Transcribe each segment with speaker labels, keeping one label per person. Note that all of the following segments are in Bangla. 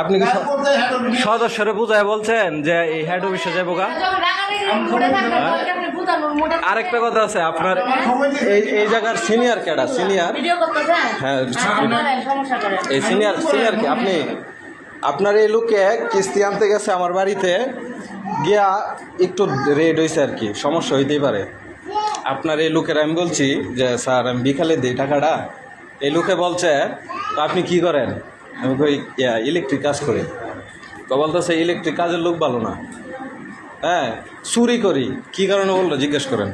Speaker 1: আপনি কি সদস্যরে বুঝায় বলছেন যে এই হেড অফিসে যাব গা? আরেকটা কথা আছে, আপনার এই এই জায়গার সিনিয়র কেডা? সিনিয়র হ্যাঁ এই সিনিয়র সিনিয়র কি আপনি? আপনার এই লোকে কিস্তি আনতে গেছে আমার বাড়িতে, গিয়া একটু রেড হয়েছে আর কি, সমস্যা হইতেই পারে। আপনার এই লোকের আমি বলছি যে, স্যার, আমি বিকালে দিই টাকাটা। এই লোকে বলছে "তো আপনি কি করেন? আমি কই ইলেকট্রিক কাজ করি। তো বলতেছে ইলেকট্রিক কাজের লোক ভালো না। হ্যাঁ চুরি করি। কি কারণে বলল জিজ্ঞেস করেন।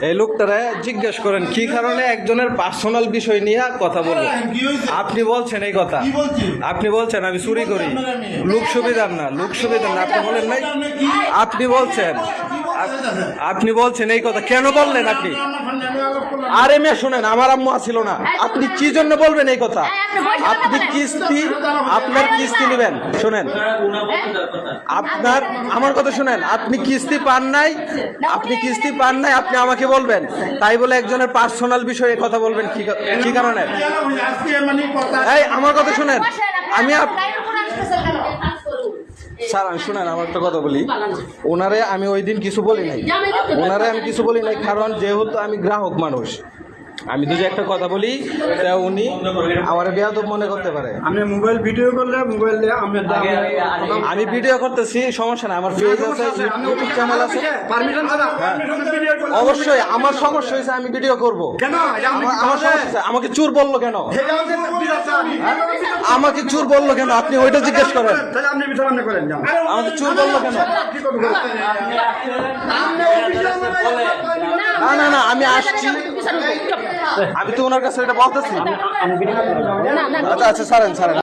Speaker 1: এই লোকটারে জিজ্ঞেস করেন কি কারণে একজনের পার্সোনাল বিষয় নিয়ে কথা বলব আপনি বলছেন এই কথা। আপনি বলছেন আমি চুরি করি। লোক সুবিধার না লোক সুবিধার না। আপনি বলেন নাই। আপনি বলছেন আপনি বলছেন এই কথা। কেন বললেন আপনি? আরে মেয়ে শুনেন আমার আম্মু ছিল না। আপনি কি জন্য বলবেন এই কথা? আপনি কিস্তি আপনার কিস্তি নেবেন। শুনেন আপনার আমার কথা শুনেন আপনি কিস্তি পান নাই আপনি কিস্তি পান নাই আপনি আমাকে বলবেন। তাই বলে একজনের পার্সোনাল বিষয়ে কথা বলবেন কি কা- কারণে? এই আমার কথা শুনেন। আমি আপ- স্যার আমি শুনেন আমার একটা কথা বলি। ওনারে আমি ওই দিন কিছু বলি নাই। ওনারে আমি কিছু বলি নাই কারণ যেহেতু আমি গ্রাহক মানুষ আমি যদি একটা কথা বলি তা উনি আমার বেয়াদব মনে করতে পারে।
Speaker 2: আমি মোবাইল ভিডিও করলে মোবাইল দিয়ে আমি
Speaker 1: ভিডিও করতেছি সমস্যা নাই আমার ফেস আছে ইউটিউব চ্যানেল আছে। অবশ্যই আমার সমস্যা হয়েছে আমি ভিডিও করব।
Speaker 2: কেন?
Speaker 1: আমার সমস্যা আমাকে চুর বলল কেন? আমাকে চুর বলল কেন? আপনি ওইটা জিজ্ঞেস করেন।
Speaker 2: তাহলে আপনি বিচার আপনি করেন
Speaker 1: আমাকে চুর বলল কেন?
Speaker 2: কি করব বলুন? আপনি অফিসে আমার-
Speaker 1: না না না আমি আসছি। আমি তো ওনার কাছে এটা বলতেছি। আচ্ছা আচ্ছা সারেন ছাড়েন